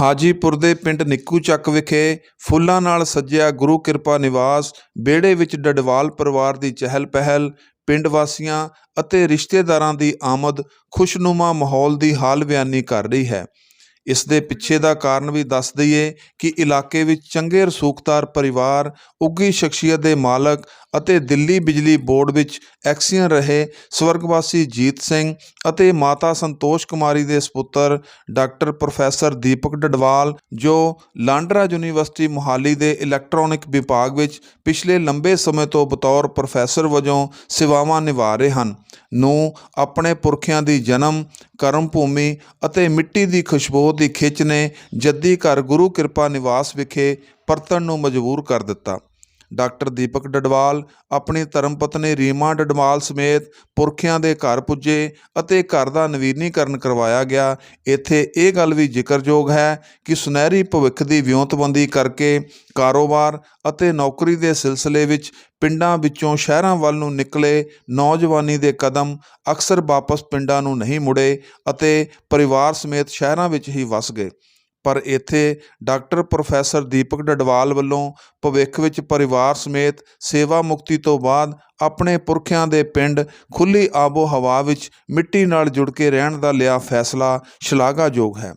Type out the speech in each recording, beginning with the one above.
ਹਾਜੀਪੁਰ ਦੇ ਪਿੰਡ ਨਿੱਕੂ ਚੱਕ ਵਿਖੇ ਫੁੱਲਾਂ ਨਾਲ ਸੱਜਿਆ ਗੁਰੂ ਕਿਰਪਾ ਨਿਵਾਸ, ਵਿਹੜੇ ਵਿੱਚ ਡਡਵਾਲ ਪਰਿਵਾਰ ਦੀ ਚਹਿਲ ਪਹਿਲ, ਪਿੰਡ ਵਾਸੀਆਂ ਅਤੇ ਰਿਸ਼ਤੇਦਾਰਾਂ ਦੀ ਆਮਦ, ਖੁਸ਼ਨੁਮਾ ਮਾਹੌਲ ਦੀ ਹਾਲ ਬਿਆਨੀ ਕਰ ਰਹੀ ਹੈ। ਇਸ ਦੇ ਪਿੱਛੇ ਦਾ ਕਾਰਨ ਵੀ ਦੱਸ ਦਈਏ ਕਿ ਇਲਾਕੇ ਵਿੱਚ ਚੰਗੇ ਰਸੂਖਦਾਰ ਪਰਿਵਾਰ ਉੱਗੀ ਸ਼ਖਸੀਅਤ ਦੇ ਮਾਲਕ ਅਤੇ ਦਿੱਲੀ ਬਿਜਲੀ ਬੋਰਡ ਵਿੱਚ ਐਕਸੀਅਨ ਰਹੇ ਸਵਰਗਵਾਸੀ ਜੀਤ ਸਿੰਘ ਅਤੇ ਮਾਤਾ ਸੰਤੋਸ਼ ਕੁਮਾਰੀ ਦੇ ਸੁਪੁੱਤਰ ਡਾਕਟਰ ਪ੍ਰੋਫੈਸਰ ਦੀਪਕ ਡਡਵਾਲ, ਜੋ ਲਾਂਡਰਾ ਯੂਨੀਵਰਸਿਟੀ ਮੁਹਾਲੀ ਦੇ ਇਲੈਕਟ੍ਰੋਨਿਕ ਵਿਭਾਗ ਵਿੱਚ ਪਿਛਲੇ ਲੰਬੇ ਸਮੇਂ ਤੋਂ ਬਤੌਰ ਪ੍ਰੋਫੈਸਰ ਵਜੋਂ ਸੇਵਾਵਾਂ ਨਿਭਾ ਰਹੇ ਹਨ। ਨੂੰ ਆਪਣੇ ਪੁਰਖਿਆਂ ਦੀ ਜਨਮ, ਕਰਮ ਭੂਮੀ ਅਤੇ ਮਿੱਟੀ ਦੀ ਖੁਸ਼ਬੂ ਦੀ ਖਿੱਚ ਨੇ ਜੱਦੀ ਘਰ ਗੁਰੂ ਕਿਰਪਾ ਨਿਵਾਸ ਵਿਖੇ ਪਰਤਣ ਨੂੰ ਮਜਬੂਰ ਕਰ ਦਿੱਤਾ। ਡਾਕਟਰ ਦੀਪਕ ਡਡਵਾਲ, ਆਪਣੀ ਧਰਮ ਪਤਨੀ ਰੀਮਾ ਡਡਵਾਲ ਸਮੇਤ ਪੁਰਖਿਆਂ ਦੇ ਘਰ ਪੁੱਜੇ ਅਤੇ ਘਰ ਦਾ ਨਵੀਨੀਕਰਨ ਕਰਵਾਇਆ ਗਿਆ। ਇੱਥੇ ਇਹ ਗੱਲ ਵੀ ਜ਼ਿਕਰਯੋਗ ਹੈ ਕਿ ਸੁਨਹਿਰੀ ਭਵਿੱਖ ਦੀ ਵਿਉਂਤਬੰਦੀ ਕਰਕੇ ਕਾਰੋਬਾਰ ਅਤੇ ਨੌਕਰੀ ਦੇ ਸਿਲਸਿਲੇ ਵਿੱਚ ਪਿੰਡਾਂ ਵਿੱਚੋਂ ਸ਼ਹਿਰਾਂ ਵੱਲ ਨੂੰ ਨਿਕਲੇ ਨੌਜਵਾਨੀ ਦੇ ਕਦਮ ਅਕਸਰ ਵਾਪਸ ਪਿੰਡਾਂ ਨੂੰ ਨਹੀਂ ਮੁੜੇ ਅਤੇ ਪਰਿਵਾਰ ਸਮੇਤ ਸ਼ਹਿਰਾਂ ਵਿੱਚ ਹੀ ਵਸ ਗਏ। ਪਰ ਇੱਥੇ ਡਾਕਟਰ ਪ੍ਰੋਫੈਸਰ ਦੀਪਕ ਡਡਵਾਲ ਵੱਲੋਂ ਭਵਿੱਖ ਵਿੱਚ ਪਰਿਵਾਰ ਸਮੇਤ ਸੇਵਾ ਮੁਕਤੀ ਤੋਂ ਬਾਅਦ ਆਪਣੇ ਪੁਰਖਿਆਂ ਦੇ ਪਿੰਡ ਖੁੱਲੀ ਆਬੋ ਹਵਾ ਵਿੱਚ ਮਿੱਟੀ ਨਾਲ ਜੁੜ ਕੇ ਰਹਿਣ ਦਾ ਲਿਆ ਫੈਸਲਾ ਸ਼ਲਾਘਾਯੋਗ ਹੈ।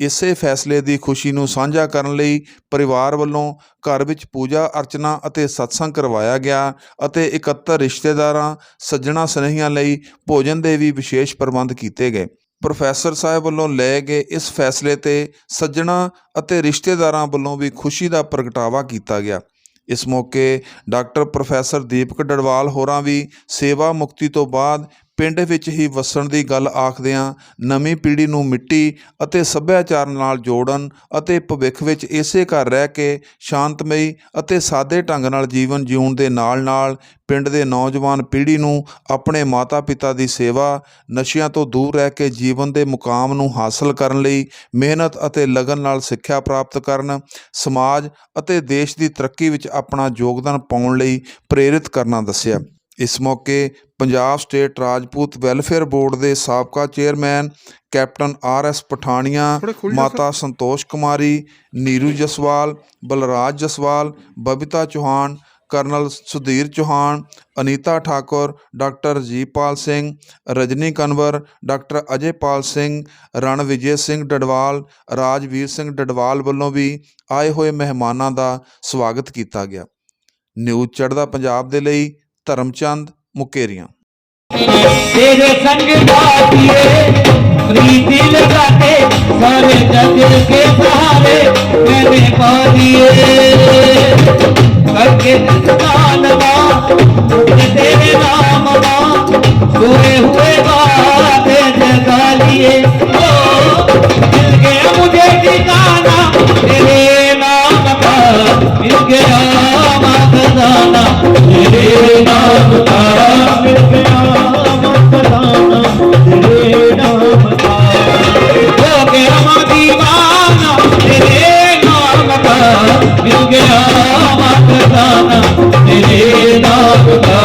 ਇਸੇ ਫੈਸਲੇ ਦੀ ਖੁਸ਼ੀ ਨੂੰ ਸਾਂਝਾ ਕਰਨ ਲਈ ਪਰਿਵਾਰ ਵੱਲੋਂ ਘਰ ਵਿੱਚ ਪੂਜਾ ਅਰਚਨਾ ਅਤੇ ਸਤਸੰਗ ਕਰਵਾਇਆ ਗਿਆ ਅਤੇ 71 ਰਿਸ਼ਤੇਦਾਰਾਂ ਸੱਜਣਾ ਸਨੇਹੀਆਂ ਲਈ ਭੋਜਨ ਦੇ ਵੀ ਵਿਸ਼ੇਸ਼ ਪ੍ਰਬੰਧ ਕੀਤੇ ਗਏ। ਪ੍ਰੋਫੈਸਰ ਸਾਹਿਬ ਵੱਲੋਂ ਲਏ ਗਏ ਇਸ ਫੈਸਲੇ ਤੇ ਸੱਜਣਾ ਅਤੇ ਰਿਸ਼ਤੇਦਾਰਾਂ ਵੱਲੋਂ ਵੀ ਖੁਸ਼ੀ ਦਾ ਪ੍ਰਗਟਾਵਾ ਕੀਤਾ ਗਿਆ। ਇਸ ਮੌਕੇ ਡਾਕਟਰ ਪ੍ਰੋਫੈਸਰ ਦੀਪਕ ਡਡਵਾਲ ਹੋਰਾਂ ਵੀ ਸੇਵਾ ਮੁਕਤੀ ਤੋਂ ਬਾਅਦ ਪਿੰਡ ਵਿੱਚ ਹੀ ਵਸਣ ਦੀ ਗੱਲ ਆਖਦਿਆਂ ਨਵੀਂ ਪੀੜ੍ਹੀ ਨੂੰ ਮਿੱਟੀ ਅਤੇ ਸੱਭਿਆਚਾਰ ਨਾਲ ਜੋੜਨ ਅਤੇ ਭਵਿੱਖ ਵਿੱਚ ਇਸੇ ਘਰ ਰਹਿ ਕੇ ਸ਼ਾਂਤਮਈ ਅਤੇ ਸਾਦੇ ਢੰਗ ਨਾਲ ਜੀਵਨ ਜਿਉਣ ਦੇ ਨਾਲ-ਨਾਲ ਪਿੰਡ ਦੇ ਨੌਜਵਾਨ ਪੀੜ੍ਹੀ ਨੂੰ ਆਪਣੇ ਮਾਤਾ-ਪਿਤਾ ਦੀ ਸੇਵਾ, ਨਸ਼ਿਆਂ ਤੋਂ ਦੂਰ ਰਹਿ ਕੇ ਜੀਵਨ ਦੇ ਮੁਕਾਮ ਨੂੰ ਹਾਸਲ ਕਰਨ ਲਈ ਮਿਹਨਤ ਅਤੇ ਲਗਨ ਨਾਲ ਸਿੱਖਿਆ ਪ੍ਰਾਪਤ ਕਰਨ, ਸਮਾਜ ਅਤੇ ਦੇਸ਼ ਦੀ ਤਰੱਕੀ ਵਿੱਚ ਆਪਣਾ ਯੋਗਦਾਨ ਪਾਉਣ ਲਈ ਪ੍ਰੇਰਿਤ ਕਰਨਾ ਦੱਸਿਆ। ਇਸ ਮੌਕੇ Punjab state Rajput welfare board ਦੇ ਸਾਬਕਾ chairman captain R S Pathania ਮਾਤਾ Santosh Kumari Neeru Jaswal Balraj Jaswal Babita Chauhan colonel Sudhir Chauhan Anita Thakur doctor Jeepal Singh Rajni Kanwar doctor Ajaypal Singh Ranvijay Singh Dadwal Rajveer Singh Dadwal ਵੱਲੋਂ ਵੀ ਆਏ ਹੋਏ ਮਹਿਮਾਨਾਂ ਦਾ ਸਵਾਗਤ ਕੀਤਾ ਗਿਆ। News ਚੜ੍ਹਦਾ ਪੰਜਾਬ ਦੇ ਲਈ ਧਰਮਚੰਦ ਮੁਕੇਰੀਆਂ। ਤੇਰੇ ਸੰਗ ਬਾਤੀਏ ਪ੍ਰੀਤੀ ਲਗਾਤੇ ਸਾਰੇ ਜਗ ਕੇ ਸਹਾਰੇ ਮੈਨੇ ਪਾ ਦਿਏ Bye.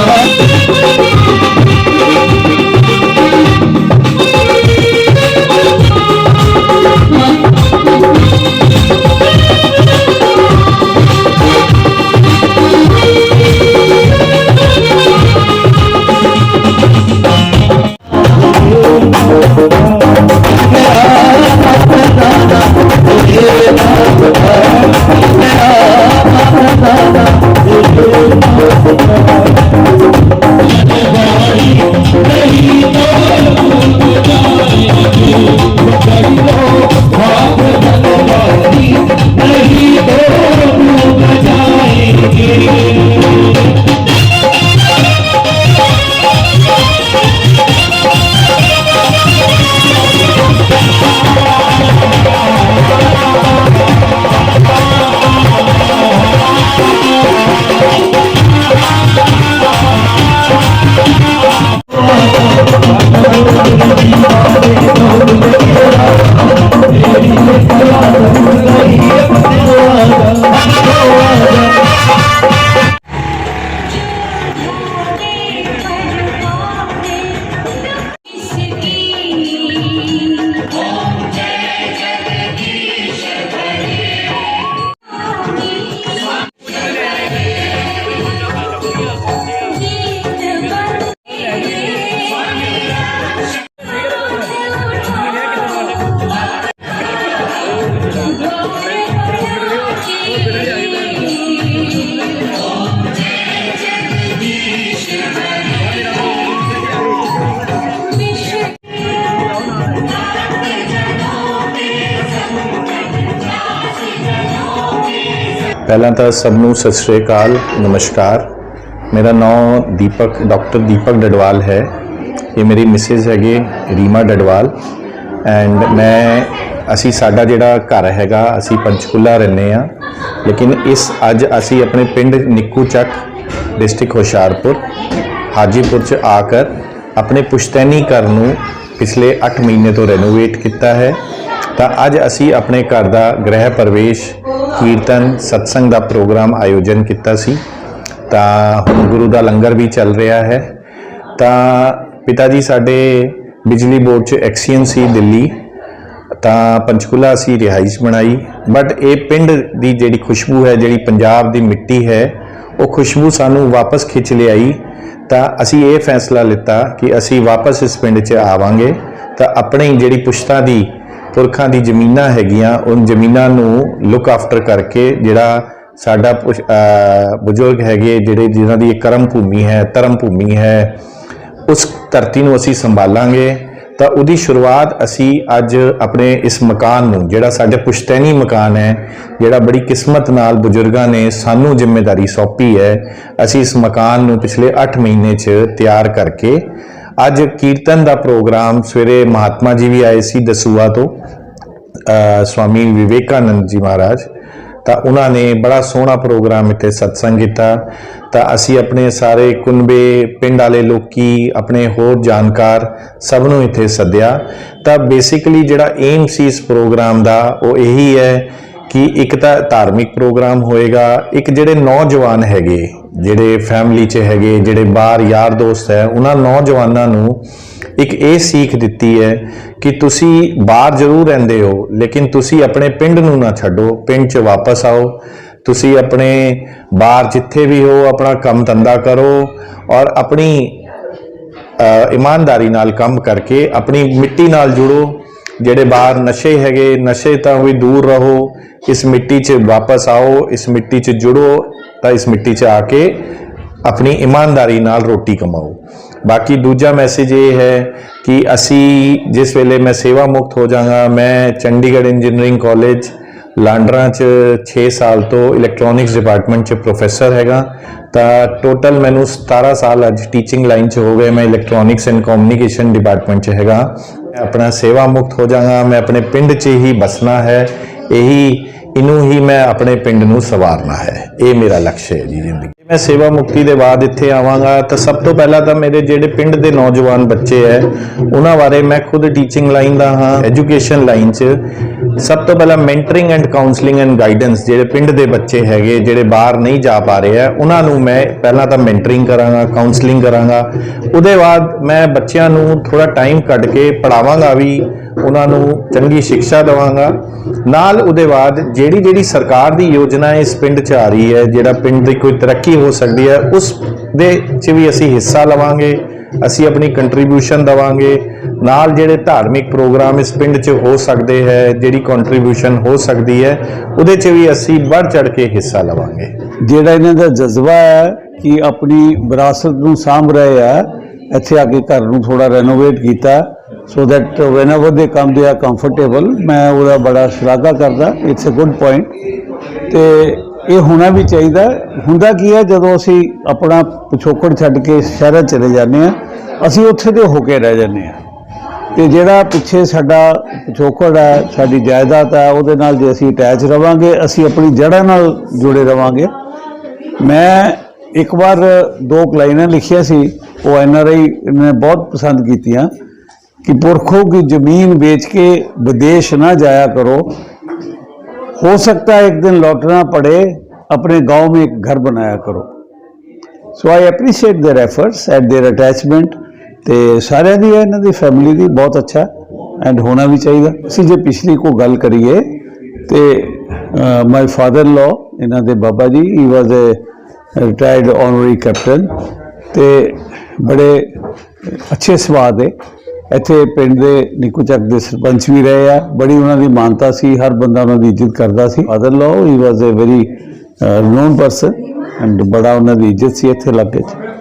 ਪਹਿਲਾਂ ਤਾਂ ਸਭ ਨੂੰ ਸਤਿ ਸ਼੍ਰੀ ਅਕਾਲ, ਨਮਸਕਾਰ। ਮੇਰਾ ਨਾਮ ਦੀਪਕ, ਡਾਕਟਰ ਦੀਪਕ ਡਡਵਾਲ ਹੈ। ਇਹ ਮੇਰੀ ਮਿਸਿਸ ਹੈਗੇ, ਰੀਮਾ ਡਡਵਾਲ ਐਂਡ ਮੈਂ, ਅਸੀਂ ਸਾਡਾ ਜਿਹੜਾ ਘਰ ਹੈਗਾ, ਅਸੀਂ ਪੰਚਕੂਲਾ ਰਹਿੰਦੇ ਆ ਲੇਕਿਨ ਇਸ, ਅੱਜ ਅਸੀਂ ਆਪਣੇ ਪਿੰਡ ਨਿੱਕੂ ਚੱਕ, ਡਿਸਟ੍ਰਿਕਟ ਹੁਸ਼ਿਆਰਪੁਰ, ਹਾਜੀਪੁਰ ਚ ਆ ਕਰ ਆਪਣੇ ਪੁਸ਼ਤੈਨੀ ਘਰ ਨੂੰ ਪਿਛਲੇ 8 ਮਹੀਨੇ ਤੋਂ ਰੈਨੋਵੇਟ ਕੀਤਾ ਹੈ। ਤਾਂ ਅੱਜ ਅਸੀਂ ਆਪਣੇ ਘਰ ਦਾ ਗ੍ਰਹਿ ਪ੍ਰਵੇਸ਼ ਕੀਰਤਨ ਸਤਸੰਗ ਦਾ ਪ੍ਰੋਗਰਾਮ ਆਯੋਜਨ ਕੀਤਾ ਸੀ। ਤਾਂ ਹੁਣ ਗੁਰੂ ਦਾ ਲੰਗਰ ਵੀ ਚੱਲ ਰਿਹਾ ਹੈ। ਤਾਂ ਪਿਤਾ ਜੀ ਸਾਡੇ ਬਿਜਲੀ ਬੋਰਡ 'ਚ ਐਕਸੀਅਨ ਸੀ ਦਿੱਲੀ। ਤਾਂ ਪੰਚਕੂਲਾ ਅਸੀਂ ਰਿਹਾਇਸ਼ ਬਣਾਈ। ਬਟ ਇਹ ਪਿੰਡ ਦੀ ਜਿਹੜੀ ਖੁਸ਼ਬੂ ਹੈ, ਜਿਹੜੀ ਪੰਜਾਬ ਦੀ ਮਿੱਟੀ ਹੈ, ਉਹ ਖੁਸ਼ਬੂ ਸਾਨੂੰ ਵਾਪਸ ਖਿੱਚ ਲਿਆਈ। ਤਾਂ ਅਸੀਂ ਇਹ ਫੈਸਲਾ ਲਿੱਤਾ ਕਿ ਅਸੀਂ ਵਾਪਸ ਇਸ ਪਿੰਡ 'ਚ ਆਵਾਂਗੇ। ਤਾਂ ਆਪਣੀ ਜਿਹੜੀ ਪੁਸ਼ਤਾ ਦੀ ਪੁਰਖਾਂ ਦੀ ਜ਼ਮੀਨਾਂ ਹੈਗੀਆਂ ਉਹ ਜ਼ਮੀਨਾਂ ਨੂੰ ਲੁੱਕ ਆਫਟਰ ਕਰਕੇ ਜਿਹੜਾ ਸਾਡਾ ਪੁਸ਼- ਬਜ਼ੁਰਗ ਹੈਗੇ, ਜਿਹੜੇ ਜਿਨ੍ਹਾਂ ਦੀ ਇਹ ਕਰਮ ਭੂਮੀ ਹੈ, ਧਰਮ ਭੂਮੀ ਹੈ, ਉਸ ਧਰਤੀ ਨੂੰ ਅਸੀਂ ਸੰਭਾਲਾਂਗੇ। ਤਾਂ ਉਹਦੀ ਸ਼ੁਰੂਆਤ ਅਸੀਂ ਅੱਜ ਆਪਣੇ ਇਸ ਮਕਾਨ ਨੂੰ, ਜਿਹੜਾ ਸਾਡਾ ਪੁਸ਼ਤੈਨੀ ਮਕਾਨ ਹੈ, ਜਿਹੜਾ ਬੜੀ ਕਿਸਮਤ ਨਾਲ ਬਜ਼ੁਰਗਾਂ ਨੇ ਸਾਨੂੰ ਜ਼ਿੰਮੇਵਾਰੀ ਸੌਂਪੀ ਹੈ, ਅਸੀਂ ਇਸ ਮਕਾਨ ਨੂੰ ਪਿਛਲੇ 8 ਮਹੀਨੇ 'ਚ ਤਿਆਰ ਕਰਕੇ ਅੱਜ ਕੀਰਤਨ ਦਾ ਪ੍ਰੋਗਰਾਮ ਸਵੇਰੇ ਮਹਾਤਮਾ ਜੀ ਵੀ ਆਏ ਸੀ ਦਸੂਆ ਤੋਂ ਸਵਾਮੀ ਵਿਵੇਕਾਨੰਦ ਜੀ ਮਹਾਰਾਜ। ਤਾਂ ਉਹਨਾਂ ਨੇ ਬੜਾ ਸੋਹਣਾ ਪ੍ਰੋਗਰਾਮ ਇੱਥੇ ਸਤਸੰਗ ਕੀਤਾ। ਤਾਂ ਅਸੀਂ ਆਪਣੇ ਸਾਰੇ ਕੁਨਬੇ, ਪਿੰਡ ਵਾਲੇ ਲੋਕੀ, ਆਪਣੇ ਹੋਰ ਜਾਣਕਾਰ ਸਭ ਨੂੰ ਇੱਥੇ ਸੱਦਿਆ। ਤਾਂ ਬੇਸਿਕਲੀ ਜਿਹੜਾ ਏਮ ਸੀ ਇਸ ਪ੍ਰੋਗਰਾਮ ਦਾ, ਉਹ ਇਹੀ ਹੈ ਕਿ ਇੱਕ ਤਾਂ ਧਾਰਮਿਕ ਪ੍ਰੋਗਰਾਮ ਹੋਏਗਾ, ਇੱਕ ਜਿਹੜੇ ਨੌਜਵਾਨ ਹੈਗੇ, ਜਿਹੜੇ ਫੈਮਿਲੀ 'ਚ ਹੈਗੇ, ਜਿਹੜੇ ਬਾਹਰ ਯਾਰ ਦੋਸਤ ਹੈ, ਉਹਨਾਂ ਨੌਜਵਾਨਾਂ ਨੂੰ ਇੱਕ ਇਹ ਸੀਖ ਦਿੱਤੀ ਹੈ ਕਿ ਤੁਸੀਂ ਬਾਹਰ ਜ਼ਰੂਰ ਰਹਿੰਦੇ ਹੋ, ਲੇਕਿਨ ਤੁਸੀਂ ਆਪਣੇ ਪਿੰਡ ਨੂੰ ਨਾ ਛੱਡੋ, ਪਿੰਡ 'ਚ ਵਾਪਸ ਆਓ, ਤੁਸੀਂ ਆਪਣੇ ਬਾਹਰ ਜਿੱਥੇ ਵੀ ਹੋ, ਆਪਣਾ ਕੰਮ ਧੰਦਾ ਕਰੋ ਔਰ ਆਪਣੀ ਇਮਾਨਦਾਰੀ ਨਾਲ ਕੰਮ ਕਰਕੇ ਆਪਣੀ ਮਿੱਟੀ ਨਾਲ ਜੁੜੋ ਜਿਹੜੇ ਬਾਹਰ ਨਸ਼ੇ ਹੈਗੇ, ਨਸ਼ੇ ਤਾਂ ਵੀ ਦੂਰ ਰਹੋ, ਇਸ ਮਿੱਟੀ 'ਚ ਵਾਪਸ ਆਓ, ਇਸ ਮਿੱਟੀ 'ਚ ਜੁੜੋ, ਤਾਂ ਇਸ ਮਿੱਟੀ 'ਚ ਆ ਕੇ ਆਪਣੀ ਇਮਾਨਦਾਰੀ ਨਾਲ ਰੋਟੀ ਕਮਾਓ। ਬਾਕੀ ਦੂਜਾ ਮੈਸੇਜ ਇਹ ਹੈ ਕਿ ਅਸੀਂ ਜਿਸ ਵੇਲੇ ਮੈਂ ਸੇਵਾ ਮੁਕਤ ਹੋ ਜਾਵਾਂਗਾ, ਮੈਂ ਚੰਡੀਗੜ੍ਹ ਇੰਜੀਨੀਅਰਿੰਗ ਕਾਲਜ ਲਾਂਡਰਾ ਚ 6 ਸਾਲ ਤੋਂ ਇਲੈਕਟ੍ਰੋਨਿਕਸ ਡਿਪਾਰਟਮੈਂਟ ਚ ਪ੍ਰੋਫੈਸਰ ਹੈਗਾ। ਤਾਂ ਟੋਟਲ ਮੈਨੂੰ 17 ਸਾਲ ਅੱਜ ਟੀਚਿੰਗ ਲਾਈਨ ਚ ਹੋ ਗਏ, ਮੈਂ ਇਲੈਕਟ੍ਰੋਨਿਕਸ ਐਂਡ ਕਮਿਊਨੀਕੇਸ਼ਨ ਡਿਪਾਰਟਮੈਂਟ ਚ ਹੈਗਾ। ਮੈਂ ਆਪਣਾ ਸੇਵਾ ਮੁਕਤ ਹੋ ਜਾਵਾਂਗਾ ਮੈਂ ਆਪਣੇ ਪਿੰਡ 'ਚ ਹੀ ਬਸਣਾ ਹੈ, ਇਹੀ, ਇਹਨੂੰ ਹੀ ਮੈਂ ਆਪਣੇ ਪਿੰਡ ਨੂੰ ਸਵਾਰਨਾ ਹੈ। ਇਹ ਮੇਰਾ ਲਕਸ਼ ਹੈ ਜੀ ਜ਼ਿੰਦਗੀ। ਮੈਂ ਸੇਵਾ ਮੁਕਤੀ ਦੇ ਬਾਅਦ ਇੱਥੇ ਆਵਾਂਗਾ, ਤਾਂ ਸਭ ਤੋਂ ਪਹਿਲਾਂ ਤਾਂ ਮੇਰੇ ਜਿਹੜੇ ਪਿੰਡ ਦੇ ਨੌਜਵਾਨ ਬੱਚੇ ਹੈ ਉਹਨਾਂ ਬਾਰੇ ਮੈਂ ਖੁਦ ਟੀਚਿੰਗ ਲਾਈਨ ਦਾ ਹਾਂ ਐਜੂਕੇਸ਼ਨ ਲਾਈਨ 'ਚ। ਸਭ ਤੋਂ ਪਹਿਲਾਂ mentoring and counselling and guidance ਜਿਹੜੇ ਪਿੰਡ ਦੇ ਬੱਚੇ ਹੈਗੇ, ਜਿਹੜੇ ਬਾਹਰ ਨਹੀਂ ਜਾ ਪਾ ਰਹੇ ਆ ਉਹਨਾਂ ਨੂੰ ਮੈਂ ਪਹਿਲਾਂ ਤਾਂ ਮੈਂਟਰਿੰਗ ਕਰਾਂਗਾ ਕਾਉਂਸਲਿੰਗ ਕਰਾਂਗਾ। ਉਹਦੇ ਬਾਅਦ ਮੈਂ ਬੱਚਿਆਂ ਨੂੰ ਥੋੜਾ ਟਾਈਮ ਕੱਢ ਕੇ ਪੜਾਵਾਂਗਾ ਵੀ ਉਹਨਾਂ ਨੂੰ ਚੰਗੀ ਸਿੱਖਿਆ ਦਵਾਂਗਾ। ਨਾਲ ਉਹਦੇ ਬਾਅਦ ਜਿਹੜੀ ਜਿਹੜੀ ਸਰਕਾਰ ਦੀ ਯੋਜਨਾ ਇਸ ਪਿੰਡ 'ਚ ਆ ਰਹੀ ਹੈ, ਜਿਹੜਾ ਪਿੰਡ ਦੀ ਕੋਈ ਤਰੱਕੀ ਹੋ ਸਕਦੀ ਹੈ, ਉਸ ਦੇ 'ਚ ਵੀ ਅਸੀਂ ਹਿੱਸਾ ਲਵਾਂਗੇ, ਅਸੀਂ ਆਪਣੀ ਕੰਟਰੀਬਿਊਸ਼ਨ ਦਵਾਂਗੇ। ਨਾਲ ਜਿਹੜੇ ਧਾਰਮਿਕ ਪ੍ਰੋਗਰਾਮ ਇਸ ਪਿੰਡ 'ਚ ਹੋ ਸਕਦੇ ਹੈ, ਜਿਹੜੀ ਕੰਟਰੀਬਿਊਸ਼ਨ ਹੋ ਸਕਦੀ ਹੈ, ਉਹਦੇ 'ਚ ਵੀ ਅਸੀਂ ਵੱਧ ਚੜ ਕੇ ਹਿੱਸਾ ਲਵਾਂਗੇ। ਜਿਹੜਾ ਇਹਨਾਂ ਦਾ ਜਜ਼ਬਾ ਹੈ ਕਿ ਆਪਣੀ ਵਿਰਾਸਤ ਨੂੰ ਸਾਂਭ ਰਹੇ ਆ ਇੱਥੇ ਆ ਕੇ ਘਰ ਨੂੰ ਥੋੜਾ ਰੈਨੋਵੇਟ ਕੀਤਾ। ਸੋ ਦੈਟ ਵੈਨੇਵਰ ਦੇ ਕਮ ਦੇ ਆ ਕੰਫਰਟੇਬਲ ਮੈਂ ਉਹਦਾ ਬੜਾ ਸ਼ਲਾਘਾ ਕਰਦਾ। ਇਟਸ ਅ ਗੁੱਡ ਪੁਆਇੰਟ ਤੇ ਇਹ ਹੋਣਾ ਵੀ ਚਾਹੀਦਾ। ਹੁੰਦਾ ਕੀ ਹੈ, ਜਦੋਂ ਅਸੀਂ ਆਪਣਾ ਪਿਛੋਕੜ ਛੱਡ ਕੇ ਸ਼ਹਿਰਾਂ ਚਲੇ ਜਾਂਦੇ ਆ ਅਸੀਂ ਉੱਥੇ ਦੇ ਹੋ ਕੇ ਰਹਿ ਜਾਂਦੇ ਆ ਤੇ ਜਿਹੜਾ ਪਿੱਛੇ ਸਾਡਾ ਪਿਛੋਕੜ ਹੈ, ਸਾਡੀ ਜਾਇਦਾਦ ਹੈ, ਉਹਦੇ ਨਾਲ ਜੇ ਅਸੀਂ ਅਟੈਚ ਰਵਾਂਗੇ, ਅਸੀਂ ਆਪਣੀ ਜੜ੍ਹਾਂ ਨਾਲ ਜੁੜੇ ਰਵਾਂਗੇ। ਮੈਂ ਇੱਕ ਵਾਰ ਦੋ ਕਲਾਈਨਾਂ ਲਿਖੀਆਂ ਸੀ। ਉਹ ਐਨ ਆਰ ਆਈ ਨੇ ਬਹੁਤ ਪਸੰਦ ਕੀਤੀਆਂ। कि पुरखों की जमीन बेच के विदेश ना जाया करो हो सकता है एक दिन लौटना पड़े अपने गांव में एक घर बनाया करो so I appreciate their efforts at their attachment ਤੇ ਸਾਰਿਆਂ ਦੀ ਹੈ ਇਹਨਾਂ ਦੀ ਫੈਮਿਲੀ ਦੀ ਬਹੁਤ ਅੱਛਾ ਐਂਡ ਹੋਣਾ ਵੀ ਚਾਹੀਦਾ ਅਸੀਂ ਜੇ ਪਿਛਲੀ ਕੋ ਗੱਲ ਕਰੀਏ ਤੇ ਮਾਈ ਫਾਦਰ ਲਾ ਇਹਨਾਂ ਦੇ ਬਾਬਾ ਜੀ he was a retired ਆਨਰਰੀ captain ਤੇ ਬੜੇ ਅੱਛੇ ਸੁਭਾਅ ਦੇ ਇੱਥੇ ਪਿੰਡ ਦੇ ਨਿੱਕੂ ਚੱਕ ਦੇ ਸਰਪੰਚ ਵੀ ਰਹੇ ਆ। ਬੜੀ ਉਹਨਾਂ ਦੀ ਮਾਨਤਾ ਸੀ, ਹਰ ਬੰਦਾ ਉਹਨਾਂ ਦੀ ਇੱਜ਼ਤ ਕਰਦਾ ਸੀ। Father law he was a very known person and ਬੜਾ ਉਹਨਾਂ ਦੀ ਇੱਜ਼ਤ ਸੀ ਇੱਥੇ ਇਲਾਕੇ 'ਚ।